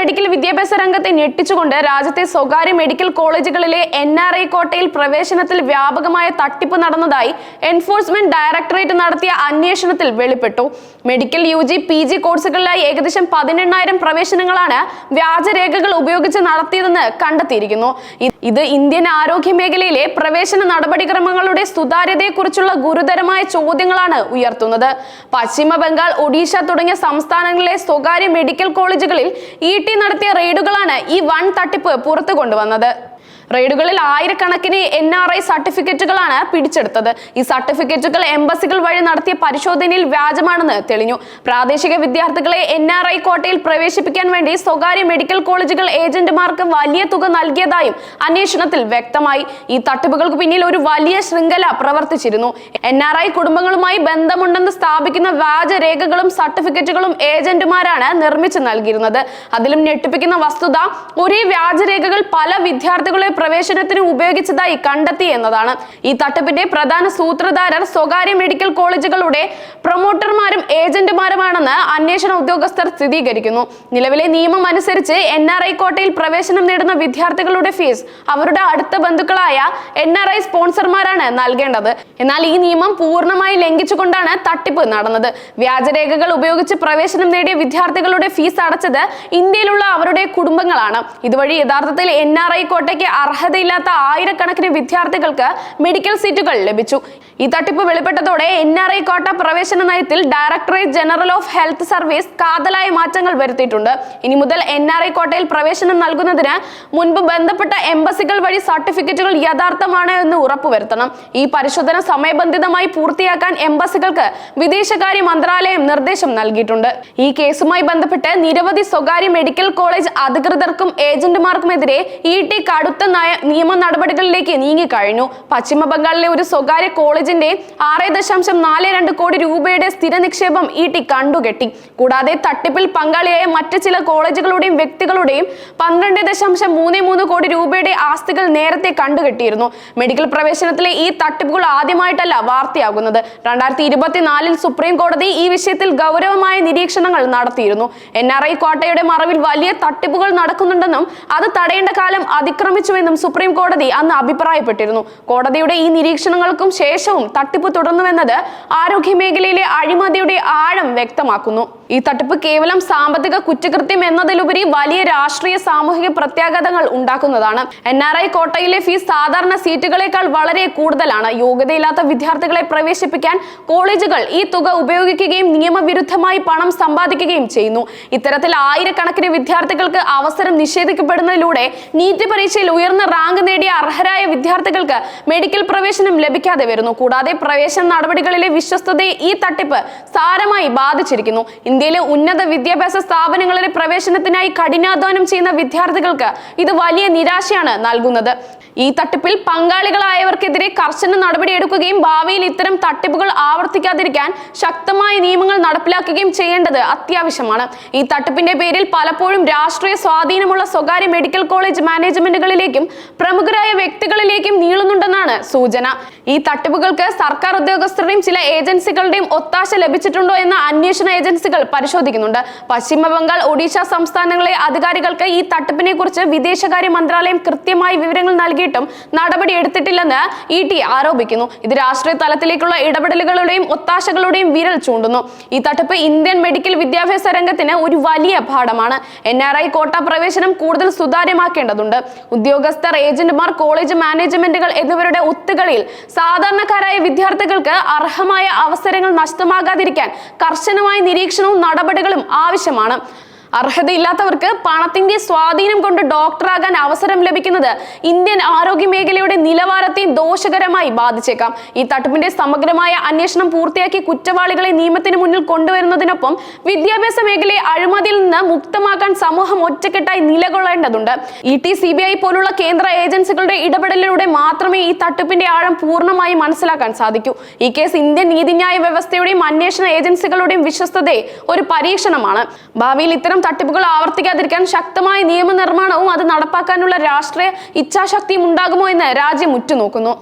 Medical വിദ്യാഭ്യാസ രംഗത്തെ ഞെട്ടിച്ചുകൊണ്ട് രാജ്യത്തെ സ്വകാര്യ മെഡിക്കൽ കോളേജുകളിലെ എൻ ആർ ഐ കോട്ടയിൽ പ്രവേശനത്തിൽ വ്യാപകമായ തട്ടിപ്പ് നടന്നതായി എൻഫോഴ്സ്മെന്റ് ഡയറക്ടറേറ്റ് നടത്തിയ അന്വേഷണത്തിൽ വെളിപ്പെട്ടു. Medical U G P G കോഴ്സുകളിലായി ഏകദേശം പതിനെണ്ണായിരം പ്രവേശനങ്ങളാണ് വ്യാജരേഖകൾ ഉപയോഗിച്ച് നടത്തിയതെന്ന് കണ്ടെത്തിയിരിക്കുന്നു. ഇത് ഇന്ത്യൻ ആരോഗ്യ മേഖലയിലെ പ്രവേശന നടപടിക്രമങ്ങളുടെ സുതാര്യതയെക്കുറിച്ചുള്ള ഗുരുതരമായ ചോദ്യങ്ങളാണ് ഉയർത്തുന്നത്. പശ്ചിമ ബംഗാൾ ഒഡീഷ തുടങ്ങിയ സംസ്ഥാനങ്ങളിലെ സ്വകാര്യ മെഡിക്കൽ കോളേജുകളിൽ ഇ ടി നടത്തിയ റെയ്ഡുകളാണ് ഈ വൺ തട്ടിപ്പ് പുറത്തു കൊണ്ടുവന്നത് റെയ്ഡുകളിൽ ആയിരക്കണക്കിന് എൻ ആർ ഐ സർട്ടിഫിക്കറ്റുകളാണ് പിടിച്ചെടുത്തത്. ഈ സർട്ടിഫിക്കറ്റുകൾ എംബസികൾ വഴി നടത്തിയ പരിശോധനയിൽ വ്യാജമാണെന്ന് തെളിഞ്ഞു. പ്രാദേശിക വിദ്യാർത്ഥികളെ എൻ ആർ ഐ കോട്ടയിൽ പ്രവേശിപ്പിക്കാൻ വേണ്ടി സ്വകാര്യ മെഡിക്കൽ കോളേജുകൾ ഏജന്റുമാർക്ക് വലിയ തുക നൽകിയതായും അന്വേഷണത്തിൽ വ്യക്തമായി. ഈ തട്ടിപ്പുകൾക്ക് പിന്നിൽ ഒരു വലിയ ശൃംഖല പ്രവർത്തിച്ചിരുന്നു. എൻ ആർ ഐ കുടുംബങ്ങളുമായി ബന്ധമുണ്ടെന്ന് സ്ഥാപിക്കുന്ന വ്യാജ രേഖകളും സർട്ടിഫിക്കറ്റുകളും ഏജന്റുമാരാണ് നിർമ്മിച്ചു നൽകിയിരുന്നത്. അതിലും ഞെട്ടിപ്പിക്കുന്ന വസ്തുത ഒരേ വ്യാജരേഖകൾ പല വിദ്യാർത്ഥികളെ പ്രവേശനത്തിന് ഉപയോഗിച്ചതായി കണ്ടെത്തി എന്നതാണ്. ഈ തട്ടിപ്പിന്റെ പ്രധാന സൂത്രധാരർ സ്വകാര്യ മെഡിക്കൽ കോളേജുകളുടെ പ്രൊമോട്ടർമാരും ഏജന്റുമാരുമാണെന്ന് അന്വേഷണ ഉദ്യോഗസ്ഥർ സ്ഥിരീകരിക്കുന്നു. നിലവിലെ നിയമം അനുസരിച്ച് എൻ ആർ ഐ കോട്ടയിൽ പ്രവേശനം നേടുന്ന വിദ്യാർത്ഥികളുടെ ഫീസ് അവരുടെ അടുത്ത ബന്ധുക്കളായ എൻ ആർ ഐ സ്പോൺസർമാരാണ് നൽകേണ്ടത്. എന്നാൽ ഈ നിയമം പൂർണമായി ലംഘിച്ചുകൊണ്ടാണ് തട്ടിപ്പ് നടന്നത്. വ്യാജരേഖകൾ ഉപയോഗിച്ച് പ്രവേശനം നേടിയ വിദ്യാർത്ഥികളുടെ ഫീസ് അടച്ചത് ഇന്ത്യയിലുള്ള അവരുടെ കുടുംബങ്ങളാണ്. ഇതുവഴി യഥാർത്ഥത്തിൽ എൻ ആർ ഐ കോട്ടയ്ക്ക് അർഹതയില്ലാത്ത ആയിരക്കണക്കിന് വിദ്യാർത്ഥികൾക്ക് മെഡിക്കൽ സീറ്റുകൾ ലഭിച്ചു. ഈ തട്ടിപ്പ് വെളിപ്പെട്ടതോടെ എൻ ആർ ഐ കോട്ട പ്രവേശന നയത്തിൽ directorate general of health service കാതലായ മാറ്റങ്ങൾ വരുത്തിയിട്ടുണ്ട്. ഇനി മുതൽ എൻ ആർ ഐ കോട്ടയിൽ പ്രവേശനം നൽകുന്നതിന് മുൻപ് ബന്ധപ്പെട്ട എംബസികൾ വഴി സർട്ടിഫിക്കറ്റുകൾ യഥാർത്ഥമാണ് എന്ന് ഉറപ്പുവരുത്തണം. ഈ പരിശോധന സമയബന്ധിതമായി പൂർത്തിയാക്കാൻ എംബസികൾക്ക് വിദേശകാര്യ മന്ത്രാലയം നിർദ്ദേശം നൽകിയിട്ടുണ്ട്. ഈ കേസുമായി ബന്ധപ്പെട്ട് നിരവധി സ്വകാര്യ മെഡിക്കൽ കോളേജ് അധികൃതർക്കും ഏജന്റുമാർക്കുമെതിരെ ഇ ടി കടുത്ത നയ നിയമ നടപടികളിലേക്ക് നീങ്ങിക്കഴിഞ്ഞു പശ്ചിമ ബംഗാളിലെ ഒരു സ്വകാര്യ കോളേജിന്റെ ആറ് ദശാംശം നാല് രണ്ട് കോടി രൂപയുടെ സ്ഥിര നിക്ഷേപം ഇ ടി കണ്ടുകെട്ടി. കൂടാതെ തട്ടിപ്പിൽ പങ്കാളിയായ മറ്റ് ചില കോളേജുകളുടെയും വ്യക്തികളുടെയും പന്ത്രണ്ട് ദശാംശം മൂന്ന് മൂന്ന് കോടി രൂപയുടെ ആസ്തികൾ നേരത്തെ കണ്ടുകെട്ടിയിരുന്നു. മെഡിക്കൽ പ്രവേശനത്തിലെ ഈ തട്ടിപ്പുകൾ ആദ്യമായിട്ടല്ല വാർത്തയാകുന്നത്. രണ്ടായിരത്തി ഇരുപത്തിനാലിൽ സുപ്രീം കോടതി ഈ വിഷയത്തിൽ ഗൗരവമായ നിരീക്ഷണങ്ങൾ നടത്തിയിരുന്നു. എൻ ആർ ഐ കോട്ടയുടെ മറവിൽ വലിയ തട്ടിപ്പുകൾ നടക്കുന്നുണ്ടെന്നും അത് തടയേണ്ട കാലം അതിക്രമിച്ചുവെന്നും സുപ്രീം കോടതി അന്ന് അഭിപ്രായപ്പെട്ടിരുന്നു. കോടതിയുടെ ഈ നിരീക്ഷണങ്ങൾക്കും ശേഷവും തട്ടിപ്പ് തുടർന്നുവെന്നത് ആരോഗ്യ മേഖലയിലെ അഴിമതിയുടെ ആഴം വ്യക്തമാക്കുന്നു. ഈ തട്ടിപ്പ് കേവലം സാമ്പത്തിക കുറ്റകൃത്യം എന്നതിലുപരി വലിയ രാഷ്ട്രീയ സാമൂഹിക പ്രത്യാഘാതങ്ങൾ ഉണ്ടാക്കുന്നതാണ്. എൻ ആർ ഐ കോട്ടയിലെ ഫീസ് സാധാരണ സീറ്റുകളേക്കാൾ വളരെ കൂടുതലാണ്. യോഗ്യതയില്ലാത്ത വിദ്യാർത്ഥികളെ പ്രവേശിപ്പിക്കാൻ കോളേജുകൾ ഈ തുക ഉപയോഗിക്കുകയും നിയമവിരുദ്ധമായി പണം സമ്പാദിക്കുകയും ചെയ്യുന്നു. ഇത്തരത്തിൽ ആയിരക്കണക്കിന് വിദ്യാർത്ഥികൾക്ക് അവസരം നിഷേധിക്കപ്പെടുന്നതിലൂടെ നീറ്റ് പരീക്ഷയിൽ റാങ്ക് നേടിയ അർഹരായ വിദ്യാർത്ഥികൾക്ക് മെഡിക്കൽ പ്രവേശനം ലഭിക്കാതെ വരുന്നു. കൂടാതെ പ്രവേശന നടപടികളിലെ വിശ്വസ്തതയെ ഈ തട്ടിപ്പ് സാരമായി ബാധിച്ചിരിക്കുന്നു. ഇന്ത്യയിലെ ഉന്നത വിദ്യാഭ്യാസ സ്ഥാപനങ്ങളിലെ പ്രവേശനത്തിനായി കഠിനാധ്വാനം ചെയ്യുന്ന വിദ്യാർത്ഥികൾക്ക് ഇത് വലിയ നിരാശയാണ് നൽകുന്നത്. ഈ തട്ടിപ്പിൽ പങ്കാളികളായവർക്കെതിരെ കർശന നടപടിയെടുക്കുകയും ഭാവിയിൽ ഇത്തരം തട്ടിപ്പുകൾ ആവർത്തിക്കാതിരിക്കാൻ ശക്തമായ നിയമങ്ങൾ നടപ്പിലാക്കുകയും ചെയ്യേണ്ടത് അത്യാവശ്യമാണ്. ഈ തട്ടിപ്പിന്റെ പേരിൽ പലപ്പോഴും രാഷ്ട്രീയ സ്വാധീനമുള്ള സ്വകാര്യ മെഡിക്കൽ കോളേജ് മാനേജ്മെന്റുകളിലേക്കും പ്രമുഖരായ വ്യക്തികളിലേക്കും നീളുന്നുണ്ടെന്നാണ് സൂചന. ഈ തട്ടിപ്പുകൾക്ക് സർക്കാർ ഉദ്യോഗസ്ഥരുടെയും ചില ഏജൻസികളുടെയും ഒത്താശ ലഭിച്ചിട്ടുണ്ടോ എന്ന അന്വേഷണ ഏജൻസികൾ പരിശോധിക്കുന്നുണ്ട്. പശ്ചിമ ബംഗാൾ ഒഡീഷ സംസ്ഥാനങ്ങളിലെ അധികാരികൾക്ക് ഈ തട്ടിപ്പിനെ കുറിച്ച് വിദേശകാര്യ മന്ത്രാലയം കൃത്യമായി വിവരങ്ങൾ നൽകിയിട്ടും നടപടി എടുത്തിട്ടില്ലെന്ന് ഇ ടി ആരോപിക്കുന്നു. ഇത് രാഷ്ട്രീയ തലത്തിലേക്കുള്ള ഇടപെടലുകളുടെയും ഒത്താശകളുടെയും വിരൽ ചൂണ്ടുന്നു. ഈ തട്ടിപ്പ് ഇന്ത്യൻ മെഡിക്കൽ വിദ്യാഭ്യാസ രംഗത്തിന് ഒരു വലിയ പാഠമാണ്. എൻ ആർ ഐ കോട്ട പ്രവേശനം കൂടുതൽ സുതാര്യമാക്കേണ്ടതുണ്ട്. ഉദ്യോഗസ്ഥർ ഏജന്റുമാർ കോളേജ് മാനേജ്മെന്റുകൾ എന്നിവരുടെ ഒത്തുകളിയിൽ സാധാരണക്കാരായ വിദ്യാർത്ഥികൾക്ക് അർഹമായ അവസരങ്ങൾ നഷ്ടമാകാതിരിക്കാൻ കർശനമായ നിരീക്ഷണവും നടപടികളും ആവശ്യമാണ്. അർഹതയില്ലാത്തവർക്ക് പണത്തിന്റെ സ്വാധീനം കൊണ്ട് ഡോക്ടറാകാൻ അവസരം ലഭിക്കുന്നത് ഇന്ത്യൻ ആരോഗ്യ മേഖലയുടെ നിലവാരത്തെയും ദോഷകരമായി ബാധിച്ചേക്കാം. ഈ തട്ടിപ്പിന്റെ സമഗ്രമായ അന്വേഷണം പൂർത്തിയാക്കി കുറ്റവാളികളെ നിയമത്തിന് മുന്നിൽ കൊണ്ടുവരുന്നതിനൊപ്പം വിദ്യാഭ്യാസ മേഖലയെ അഴിമതിയിൽ നിന്ന് മുക്തമാക്കാൻ സമൂഹം ഒറ്റക്കെട്ടായി നിലകൊള്ളേണ്ടതുണ്ട്. E T C B I പോലുള്ള കേന്ദ്ര ഏജൻസികളുടെ ഇടപെടലിലൂടെ മാത്രമേ ഈ തട്ടിപ്പിന്റെ ആഴം പൂർണമായി മനസ്സിലാക്കാൻ സാധിക്കൂ. ഈ കേസ് ഇന്ത്യൻ നീതിന്യായ വ്യവസ്ഥയുടെയും അന്വേഷണ ഏജൻസികളുടെയും വിശ്വസ്തതയെ ഒരു പരീക്ഷണമാണ്. ഭാവിയിൽ ഇത്തരം തട്ടിപ്പുകൾ ആവർത്തിക്കാതിരിക്കാൻ ശക്തമായ നിയമനിർമ്മാണവും അത് നടപ്പാക്കാനുള്ള രാഷ്ട്രീയ ഇച്ഛാശക്തിയും ഉണ്ടാകുമോ എന്ന് രാജ്യം ഉറ്റുനോക്കുന്നു.